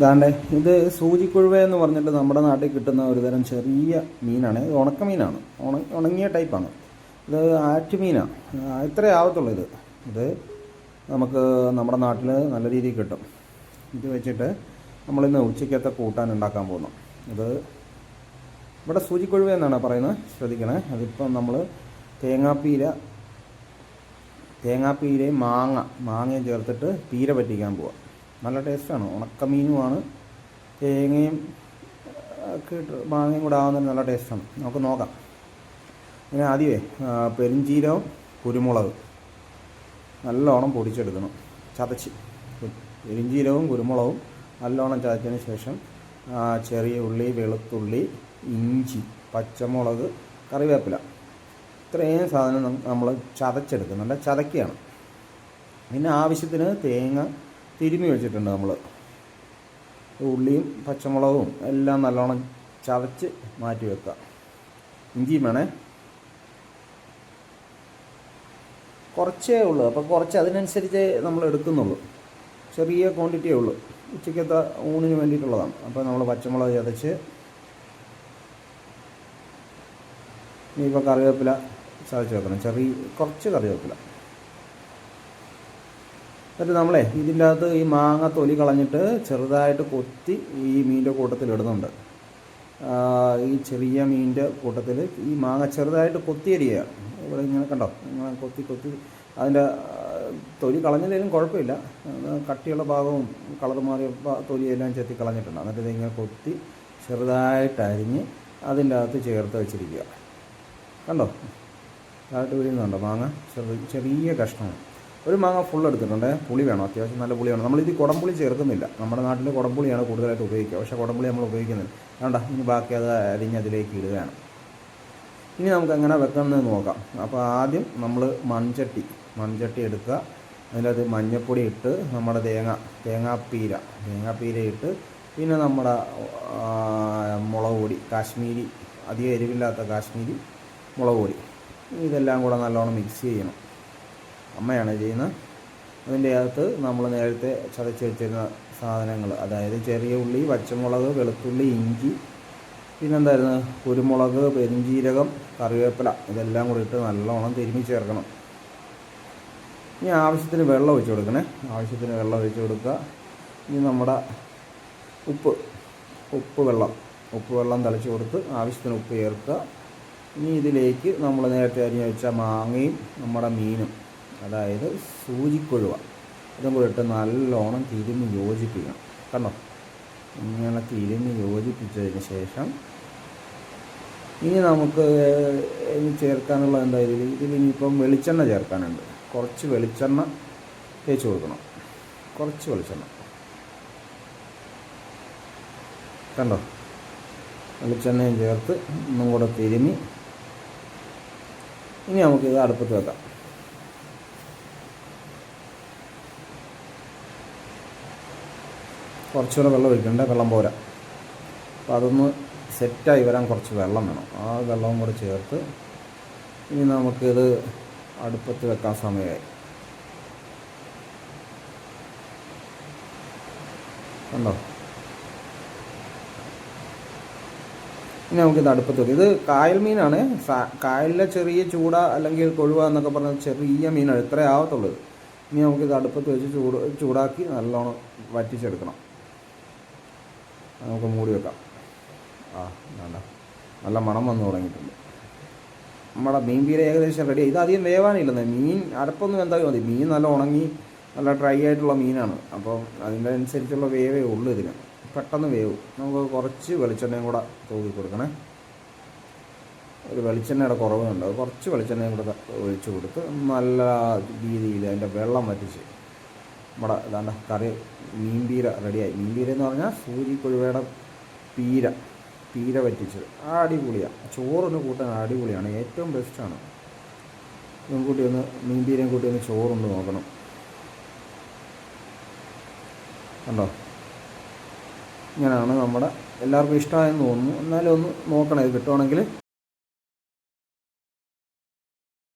ഇതാണ്ടേ ഇത് സൂചിക്കുഴുവ എന്ന് പറഞ്ഞിട്ട് നമ്മുടെ നാട്ടിൽ കിട്ടുന്ന ഒരു തരം ചെറിയ മീനാണ്. ഇത് ഉണക്ക മീനാണ്. ഉണ ഉണങ്ങിയ ടൈപ്പാണ് ഇത് ആറ്റുമീനാണ് ഇത്രേ ആവത്തുള്ളൂ ഇത്. ഇത് നമുക്ക് നമ്മുടെ നാട്ടിൽ നല്ല രീതിയിൽ കിട്ടും. ഇത് വെച്ചിട്ട് നമ്മളിന്ന് ഉച്ചയ്ക്കത്തെ കൂട്ടാൻ ഉണ്ടാക്കാൻ പോകുന്നു. ഇത് ഇവിടെ സൂചിക്കൊഴുവ എന്നാണ് പറയുന്നത്. ശ്രദ്ധിക്കണേ. അതിപ്പം നമ്മൾ തേങ്ങാപ്പീര തേങ്ങാപ്പീരയും മാങ്ങ മാങ്ങയും ചേർത്തിട്ട് പീര പറ്റിക്കാൻ പോവാം. നല്ല ടേസ്റ്റാണ്. ഉണക്കമീനുമാണ്. തേങ്ങയും ഒക്കെ ഇട്ട് മാങ്ങയും കൂടെ ആവുന്നതിന് നല്ല ടേസ്റ്റാണ്. നമുക്ക് നോക്കാം. ഇങ്ങനെ ആദ്യമേ പെരുംജീരകവും കുരുമുളക്. നല്ലോണം പൊടിച്ചെടുക്കണം. ചതച്ച്. പെരുംജീരകവും കുരുമുളകും നല്ലോണം ചതച്ചതിന് ശേഷം ചെറിയ ഉള്ളി വെളുത്തുള്ളി ഇഞ്ചി പച്ചമുളക് കറിവേപ്പില. ഇത്രയും സാധനം നമ്മൾ ചതച്ചെടുക്കുന്നുണ്ട് ചതക്കുകയാണ് പിന്നെ ആവശ്യത്തിന് തേങ്ങ തിരുമ്മി വെച്ചിട്ടുണ്ട് നമ്മൾ ഉള്ളിയും പച്ചമുളകും എല്ലാം നല്ലോണം ചതച്ച് മാറ്റി വെക്കുക. ഇഞ്ചിയും വേണേ. കുറച്ചേ ഉള്ളൂ. അപ്പോൾ കുറച്ച് അതിനനുസരിച്ച് നമ്മൾ എടുക്കുന്നുള്ളൂ. ചെറിയ ക്വാണ്ടിറ്റിയേ ഉള്ളൂ. ഉച്ചയ്ക്കത്തെ ഊണിന് വേണ്ടിയിട്ടുള്ളതാണ്. അപ്പോൾ നമ്മൾ പച്ചമുളക് ചതച്ച് ഇനിയിപ്പോൾ കറിവേപ്പില ചതച്ച് വെക്കണം. ചെറിയ കുറച്ച് കറിവേപ്പില. എന്നിട്ട് നമ്മളെ ഇതിന്റെ അകത്ത് ഈ മാങ്ങ തൊലി കളഞ്ഞിട്ട് ചെറുതായിട്ട് കൊത്തി ഈ മീനിന്റെ കൂട്ടത്തിൽ ഇടുന്നുണ്ട്. ഈ ചെറിയ മീനിന്റെ കൂട്ടത്തിൽ ഈ മാങ്ങ ചെറുതായിട്ട് കൊത്തി അരിയുക. ഇവിടെ ഇങ്ങനെ കണ്ടോ? ഇങ്ങനെ കൊത്തി കൊത്തി അതിന്റെ തൊലി കളഞ്ഞതിലും കുഴപ്പമില്ല. കട്ടിയുള്ള ഭാഗവും കളർ മാറിയ തൊലിയെല്ലാം ചെത്തി കളഞ്ഞിട്ടുണ്ട്. എന്നിട്ട് ഇതിങ്ങനെ കൊത്തി ചെറുതായിട്ട് അരിഞ്ഞ് അതിന്റെ അകത്ത് ചേർത്ത് വെച്ചിരിക്കുക. കണ്ടോ? താഴ്ത്ത് വീഴുന്നുണ്ടോ മാങ്ങ? ചെറു ചെറിയ കഷ്ണമാണ്. ഒരു മാങ്ങ ഫുൾ എടുത്തിട്ടുണ്ട്. പുളി വേണം അത്യാവശ്യം നല്ല പുളി വേണം. നമ്മളിത് കുടംപുളി ചേർക്കുന്നില്ല. നമ്മുടെ നാട്ടിൽ കുടംപുളിയാണ് കൂടുതലായിട്ട് ഉപയോഗിക്കുക. പക്ഷേ കുടംപുളി നമ്മൾ ഉപയോഗിക്കുന്നില്ല. വേണ്ട ഇനി ബാക്കി അത് അരിഞ്ഞ് അതിലേക്ക് ഇടുകയാണ്. ഇനി നമുക്ക് എങ്ങനെ വെക്കണമെന്ന് നോക്കാം. അപ്പോൾ ആദ്യം നമ്മൾ മൺചട്ടി മൺചട്ടി എടുക്കുക. അതിനകത്ത് മഞ്ഞൾപ്പൊടി ഇട്ട് നമ്മുടെ തേങ്ങ തേങ്ങാപ്പീര തേങ്ങാപ്പീര ഇട്ട് പിന്നെ നമ്മുടെ മുളക് പൊടി കാശ്മീരി അധികം എരിവില്ലാത്ത കാശ്മീരി മുളക് പൊടി. ഇതെല്ലാം കൂടെ നല്ലോണം മിക്സ് ചെയ്യണം. അമ്മയാണ് ചെയ്യുന്നത്. അതിന്റെ അകത്ത് നമ്മൾ നേരത്തെ ചതച്ച് വെച്ചിരുന്ന സാധനങ്ങൾ അതായത് ചെറിയ ഉള്ളി പച്ചമുളക് വെളുത്തുള്ളി ഇഞ്ചി പിന്നെന്തായിരുന്നു? കുരുമുളക് പെരിഞ്ചീരകം കറിവേപ്പില ഇതെല്ലാം കൂടി ഇട്ട് നല്ലോണം തിരുമ്മി ചേർക്കണം. ഇനി ആവശ്യത്തിന് വെള്ളം ഒഴിച്ച് കൊടുക്കണേ. ആവശ്യത്തിന് വെള്ളം ഒഴിച്ച് കൊടുക്കുക. ഇനി നമ്മുടെ ഉപ്പ് ഉപ്പ് വെള്ളം ഉപ്പ് വെള്ളം തളിച്ച് കൊടുത്ത് ആവശ്യത്തിന് ഉപ്പ് ചേർക്കുക. ഇനി ഇതിലേക്ക് നമ്മൾ നേരത്തെ അരിഞ്ഞ് വെച്ച മാങ്ങയും നമ്മുടെ മീനും അതായത് സൂചിക്കൊഴുവ. ഇതും കൂടെ ഇട്ട് നല്ലോണം തിരുമ്മി യോജിപ്പിക്കണം. കണ്ടോ? ഇങ്ങനെ തിരുമ്മി യോജിപ്പിച്ചതിന് ശേഷം ഇനി നമുക്ക് ചേർക്കാനുള്ള എന്താ ഇതിൽ ഇതിൽ ഇനിയിപ്പം വെളിച്ചെണ്ണ ചേർക്കാനുണ്ട്. കുറച്ച് വെളിച്ചെണ്ണ തേച്ച് കൊടുക്കണം. കുറച്ച് വെളിച്ചെണ്ണ. കണ്ടോ? വെളിച്ചെണ്ണയും ചേർത്ത് ഒന്നും കൂടെ തിരുമി ഇനി നമുക്കിത് അടുപ്പത്ത് വെക്കാം. കുറച്ചുകൂടെ വെള്ളം ഒഴിക്കണ്ടേ? വെള്ളം പോരാ. അപ്പോൾ അതൊന്ന് സെറ്റായി വരാൻ കുറച്ച് വെള്ളം വേണം. ആ വെള്ളവും കൂടെ ചേർത്ത് ഇനി നമുക്കിത് അടുപ്പത്ത് വെക്കാൻ സമയമായി കണ്ടോ? ഇനി നമുക്കിത് അടുപ്പത്ത് വെക്കാം. ഇത് കായൽ മീനാണ്. കായലിലെ ചെറിയ ചൂട അല്ലെങ്കിൽ കൊഴുവ എന്നൊക്കെ പറഞ്ഞ ചെറിയ മീനാണ്. ഇത്രേ ആവത്തുള്ളൂ. ഇനി നമുക്കിത് അടുപ്പത്ത് വെച്ച് ചൂട് ചൂടാക്കി നല്ലോണം വറ്റിച്ചെടുക്കണം. നമുക്ക് മൂടി വെക്കാം. ആ വേണ്ട നല്ല മണം വന്ന് തുടങ്ങിയിട്ടുണ്ട്. നമ്മുടെ മീൻ പീര ഏകദേശം റെഡി ഇത് അധികം വേവാനില്ലെന്നേ. മീൻ അരപ്പൊന്നും എന്തായാലും മതി. മീൻ നല്ല ഉണങ്ങി നല്ല ഡ്രൈ ആയിട്ടുള്ള മീനാണ്. അപ്പോൾ അതിന്റെ അനുസരിച്ചുള്ള വേവേ ഉള്ളൂ ഇതിന്. പെട്ടെന്ന് വേവും. നമുക്ക് കുറച്ച് വെളിച്ചെണ്ണയും കൂടെ തൂക്കി കൊടുക്കണേ. ഒരു വെളിച്ചെണ്ണയുടെ കുറവുണ്ട്. കുറച്ച് വെളിച്ചെണ്ണയും കൂടെ ഒഴിച്ചു കൊടുത്ത് നല്ല രീതിയിൽ അതിന്റെ വെള്ളം വറ്റിച്ച് നമ്മുടെ ഇതാണ്ട് കറി മീൻപീര റെഡിയായി. മീൻപീര എന്ന് പറഞ്ഞാൽ സൂചിക്കൊഴുവയുടെ പീര പീര പറ്റിച്ചത് അടിപൊളിയാണ് ചോറൊന്ന് കൂട്ടാൻ അടിപൊളിയാണ്. ഏറ്റവും ബെസ്റ്റാണ് മുൻകൂട്ടി കൂട്ടി ഒന്ന് മീൻപീരയും കൂട്ടി ഒന്ന് ചോറുണ്ട് നോക്കണം. കണ്ടോ? ഇങ്ങനെയാണ് നമ്മുടെ എല്ലാവർക്കും ഇഷ്ടമായെന്ന് തോന്നുന്നു. എന്നാലും ഒന്ന് നോക്കണം. ഇത് കിട്ടുവാണെങ്കിൽ